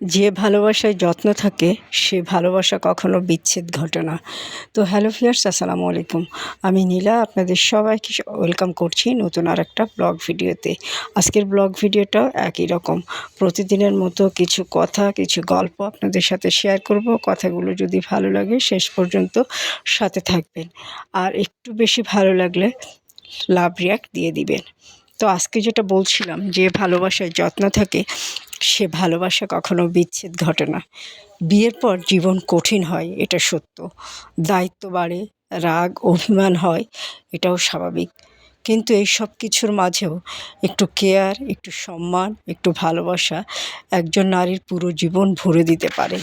যে ভালোবাসায় যত্ন থাকে, সে ভালোবাসা কখনো বিচ্ছেদ ঘটে না। তো হ্যালো ফিয়ার্স আসসালামু আলাইকুম। আমি নীলা, আপনাদের সবাইকে ওয়েলকাম করছি নতুন আর একটা ব্লগ ভিডিওতে। আজকের ব্লগ ভিডিওটাও একই রকম। প্রতিদিনের মতো কিছু কথা, কিছু গল্প আপনাদের সাথে শেয়ার করব। কথাগুলো যদি ভালো লাগে, শেষ পর্যন্ত সাথে থাকবেন। আর একটু বেশি ভালো লাগলে লাভ রিয়াক্ট দিয়ে দিবেন। তো আজকে যেটা বলছিলাম যে ভালোবাসায় যত্ন থাকে, সে ভালোবাসা কখনো বিচ্ছেদ ঘটে না। বিয়ের পর জীবন কঠিন হয়, এটা সত্য। দায়িত্ব বাড়ে, রাগ, অভিমান হয়, এটাও স্বাভাবিক। কিন্তু এই সব কিছুর মাঝেও একটু কেয়ার, একটু সম্মান, একটু ভালোবাসা একজন নারীর পুরো জীবন ভরে দিতে পারে।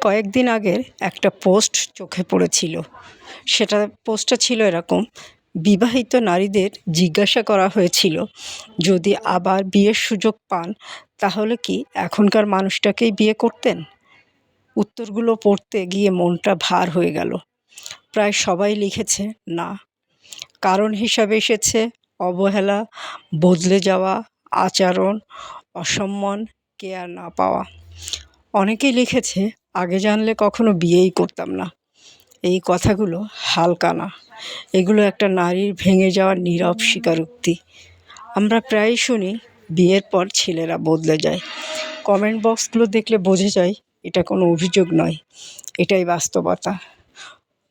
কয়েকদিন আগের একটা পোস্ট চোখে পড়েছিল। সেটা, পোস্টটা ছিল এরকম বিবাহিত নারীদের জিজ্ঞাসা করা হয়েছিল, যদি আবার বিয়ের সুযোগ পান, তাহলে কি এখনকার মানুষটাকেই বিয়ে করতেন? উত্তরগুলো পড়তে গিয়ে মনটা ভার হয়ে গেল। প্রায় সবাই লিখেছে, না। কারণ হিসাবে এসেছে, অবহেলা, বদলে যাওয়া, আচরণ, অসম্মান, কেয়ার না পাওয়া। অনেকেই লিখেছে, আগে জানলে কখনো বিয়েই করতাম না। এই কথাগুলো হালকা না। এগুলো একটা নারীর ভেঙে যাওয়ার নীরব স্বীকারোক্তি। আমরা প্রায়ই শুনি, বিয়ের পর ছেলেরা বদলে যায়। কমেন্ট বক্সগুলো দেখলে বোঝা যায়, এটা কোনো অভিযোগ নয়, এটাই বাস্তবতা।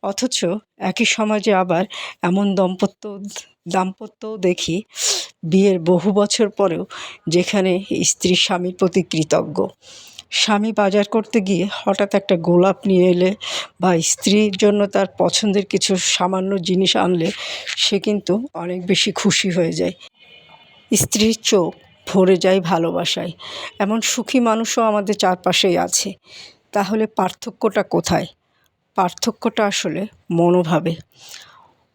অথচ একই সমাজে আবার এমন দম্পত্য, দাম্পত্যও দেখি, বিয়ের বহু বছর পরেও যেখানে স্ত্রী স্বামীর প্রতি কৃতজ্ঞ। স্বামী বাজার করতে গিয়ে হঠাৎ একটা গোলাপ নিয়ে এলে বা স্ত্রীর জন্য তার পছন্দের কিছু সামান্য জিনিস আনলে সে কিন্তু অনেক বেশি খুশি হয়ে যায়। স্ত্রীর চোখ ভরে যায় ভালোবাসায়। এমন সুখী মানুষও আমাদের চারপাশেই আছে। তাহলে পার্থক্যটা কোথায়? পার্থক্যটা আসলে মনোভাবে।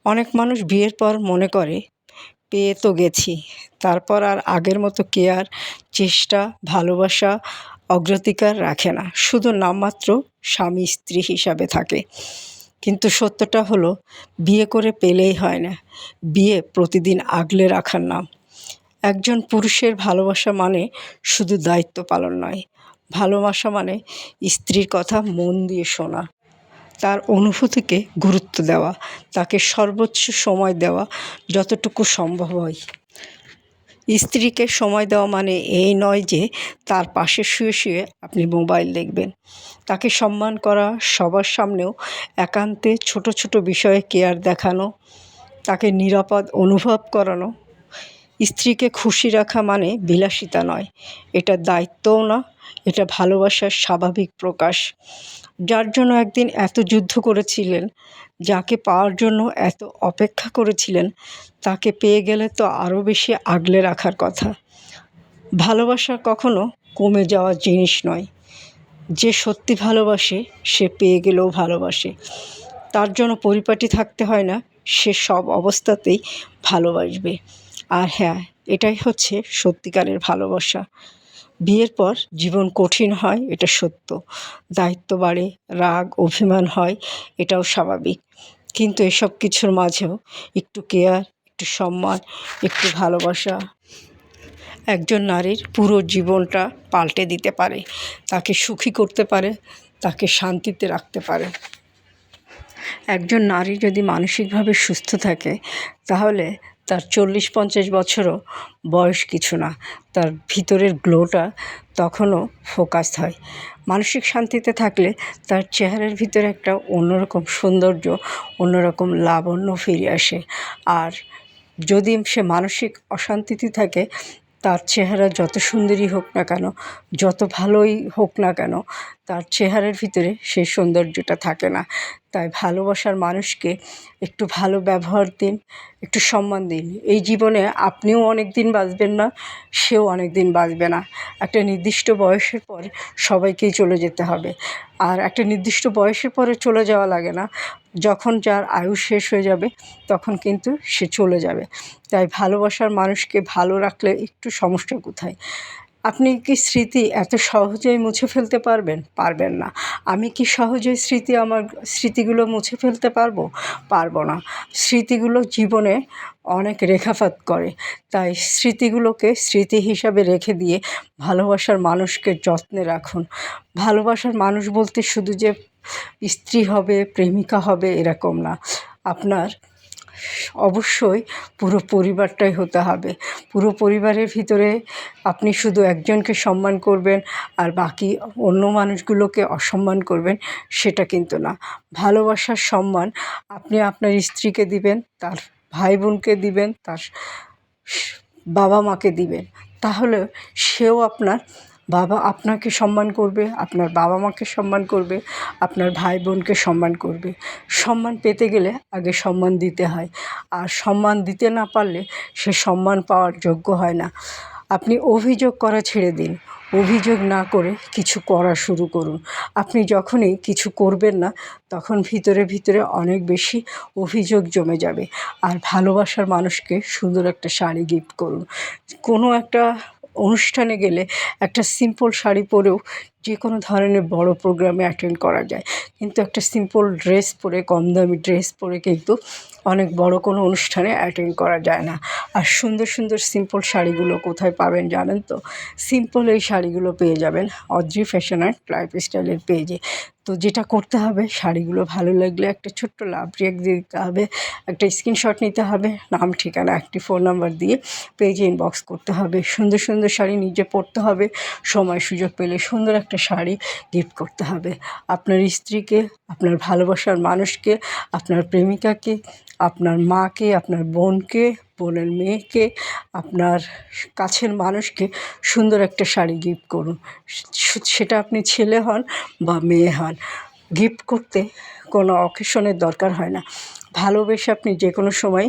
অনেক মানুষ বিয়ের পর মনে করে, পেয়ে তো গেছি। তারপর আর আগের মতো কেয়ার, চেষ্টা, ভালোবাসা অগ্রাধিকার রাখে না। শুধু নামমাত্র স্বামী স্ত্রী হিসাবে থাকে। কিন্তু সত্যটা হলো, বিয়ে করে পেলেই হয় না। বিয়ে প্রতিদিন আগলে রাখার নাম। একজন পুরুষের ভালোবাসা মানে শুধু দায়িত্ব পালন নয়। ভালোবাসা মানে স্ত্রীর কথা মন দিয়ে শোনা। তার অনুভূতিকে গুরুত্ব দেওয়া। তাকে সর্বোচ্চ সময় দেওয়া যতটুকু সম্ভব হয়। স্ত্রীকে সময় দেওয়া মানে এই নয় যে তার পাশে শুয়ে শুয়ে আপনি মোবাইল দেখবেন। তাকে সম্মান করা, সবার সামনেও একান্তে ছোট ছোট বিষয়ে কেয়ার দেখানো, তাকে নিরাপদ অনুভব করানো, স্ত্রীকে খুশি রাখা মানে বিলাসিতা নয়। এটা দায়িত্বও না, এটা ভালোবাসার স্বাভাবিক প্রকাশ। যার জন্য একদিন এত যুদ্ধ করেছিলেন, যাকে পাওয়ার জন্য এত অপেক্ষা করেছিলেন, তাকে পেয়ে গেলে তো আরও বেশি আগলে রাখার কথা। ভালোবাসা কখনো কমে যাওয়া জিনিস নয়। যে সত্যি ভালোবাসে, সে পেয়ে গেলেও ভালোবাসে। তার জন্য পরিপাটি থাকতে হয় না, সে সব অবস্থাতেই ভালোবাসবে। আর হ্যাঁ এটাই হচ্ছে সত্যিকারের ভালোবাসা। বিয়ের পর জীবন কঠিন হয়, এটা সত্য। দায়িত্ব বাড়ে, রাগ, অভিমান হয়, এটাও স্বাভাবিক। কিন্তু এসব কিছুর মাঝেও একটু কেয়ার, একটু সম্মান, একটু ভালোবাসা। একজন নারীর পুরো জীবনটা পাল্টে দিতে পারে, তাকে সুখী করতে পারে, তাকে শান্তিতে রাখতে পারে। একজন নারী যদি মানসিকভাবে সুস্থ থাকে, তাহলে তার চল্লিশ পঞ্চাশ বছরও বয়স কিছু না। তার ভিতরের গ্লোটা তখনও ফোকাস হয়। মানসিক শান্তিতে থাকলে তার চেহারার ভিতরে একটা অন্যরকম সৌন্দর্য, অন্যরকম লাবণ্য ফিরে আসে। আর যদি সে মানসিক অশান্তিতে থাকে, তার চেহারা যত সুন্দরী হোক না কেন, যত ভালোই হোক না কেন তার চেহারার ভিতরে সেই সৌন্দর্যটা থাকে না। তাই ভালোবাসার মানুষকে একটু ভালো ব্যবহার দিন, একটু সম্মান দিন। এই জীবনে আপনিও অনেক দিন বাঁচবেন না, সেও অনেক দিন বাঁচবে না। একটা নির্দিষ্ট বয়সের পর সবাইকেই চলে যেতে হবে। আর একটা নির্দিষ্ট বয়সের পরে চলে যাওয়া লাগে না। যখন যার আয়ু শেষ হয়ে যাবে, তখন কিন্তু সে চলে যাবে। তাই ভালোবাসার মানুষকে ভালো রাখলে একটু সমস্যা কোথায়? আপনি কি স্মৃতি এত সহজেই মুছে ফেলতে পারবেন? পারবেন না। আমি কি সহজেই স্মৃতি আমার স্মৃতিগুলো মুছে ফেলতে পারব? পারব না। স্মৃতিগুলো জীবনে অনেক রেখাপাত করে। তাই স্মৃতিগুলোকে স্মৃতি হিসাবে রেখে দিয়ে ভালোবাসার মানুষকে যত্নে রাখুন। ভালোবাসার মানুষ বলতে শুধু যে স্ত্রী হবে, প্রেমিকা হবে, এরকম না। আপনার অবশ্যই পুরো পরিবারটাই হতে হবে। পুরো পরিবারের ভিতরে আপনি শুধু একজনকে সম্মান করবেন আর বাকি অন্য মানুষগুলোকে অসম্মান করবেন, সেটা কিন্তু না। ভালোবাসার সম্মান আপনি আপনার স্ত্রীকে দিবেন, তার ভাই বোনকে দিবেন, তার বাবা মাকে দিবেন। তাহলে সেও আপনার বাবা আপনাকে সম্মান করবে, আপনার বাবা মাকে সম্মান করবে, আপনার ভাই বোনকে সম্মান করবে। সম্মান পেতে গেলে আগে সম্মান দিতে হয়। আর সম্মান দিতে না পারলে সে সম্মান পাওয়ার যোগ্য হয় না। আপনি অভিযোগ করা ছেড়ে দিন। অভিযোগ না করে কিছু করা শুরু করুন। আপনি যখনই কিছু করবেন না, তখন ভিতরে ভিতরে অনেক বেশি অভিযোগ জমে যাবে। আর ভালোবাসার মানুষকে সুন্দর একটা শাড়ি গিফট করুন। কোনো একটা অনুষ্ঠানে গেলে একটা সিম্পল শাড়ি পরেও যে কোনো ধরনের বড় প্রোগ্রামে অ্যাটেন্ড করা যায়। কিন্তু একটা সিম্পল ড্রেস পরে কম দামি ড্রেস পরে কিন্তু অনেক বড় কোনো অনুষ্ঠানে অ্যাটেন্ড করা যায় না। আর সুন্দর সুন্দর সিম্পল শাড়িগুলো কোথায় পাবেন জানেন তো? সিম্পল এই শাড়িগুলো পেয়ে যাবেন অদ্রি ফ্যাশন অ্যান্ড লাইফ স্টাইলের পেজে তো যেটা করতে হবে, শাড়িগুলো ভালো লাগলে একটা ছোট্ট লাভ রেক দিতে হবে, একটা স্ক্রিনশট নিতে হবে, নাম, ঠিকানা একটি ফোন নাম্বার দিয়ে পেজে ইনবক্স করতে হবে। সুন্দর সুন্দর শাড়ি নিজে পরতে হবে, সময় সুযোগ পেলে সুন্দর একটা শাড়ি গিফট করতে হবে। আপনার স্ত্রীকে, আপনার ভালোবাসার মানুষকে, আপনার প্রেমিকাকে, আপনার মাকে, আপনার বোনকে, বোনের মেয়েকে, আপনার কাছের মানুষকে সুন্দর একটা শাড়ি গিফট করুন। সেটা আপনি ছেলে হন বা মেয়ে হন। গিফট করতে কোনো অকেশনের দরকার হয় না। ভালোবেসে আপনি যে কোনো সময়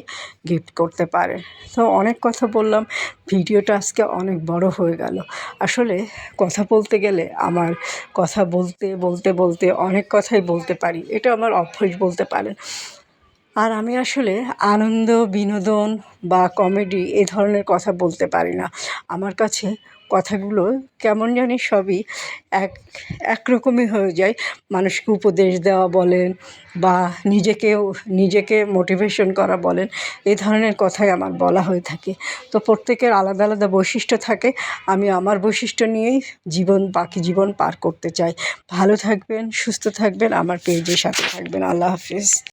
গিফট করতে পারেন তো অনেক কথা বললাম, ভিডিওটা আজকে অনেক বড় হয়ে গেল। আসলে কথা বলতে গেলে আমার কথা বলতে বলতে বলতে অনেক কথাই বলতে পারি। এটা আমার অভ্যাস বলতে পারেন। আর আমি আসলে আনন্দ, বিনোদন বা কমেডি এ ধরনের কথা বলতে পারি না। আমার কাছে কথাগুলো কেমন জানি সবই এক একরকমই হয়ে যায়। মানুষকে উপদেশ দেওয়া বলেন বা নিজেকেও, নিজেকে মোটিভেশন করা বলেন, এ ধরনের কথাই আমার বলা হয়ে থাকে। তো প্রত্যেকের আলাদা আলাদা বৈশিষ্ট্য থাকে। আমি আমার বৈশিষ্ট্য নিয়েই জীবন, বাকি জীবন পার করতে চাই। ভালো থাকবেন, সুস্থ থাকবেন, আমার পেজের সাথে থাকবেন। আল্লাহ হাফিজ।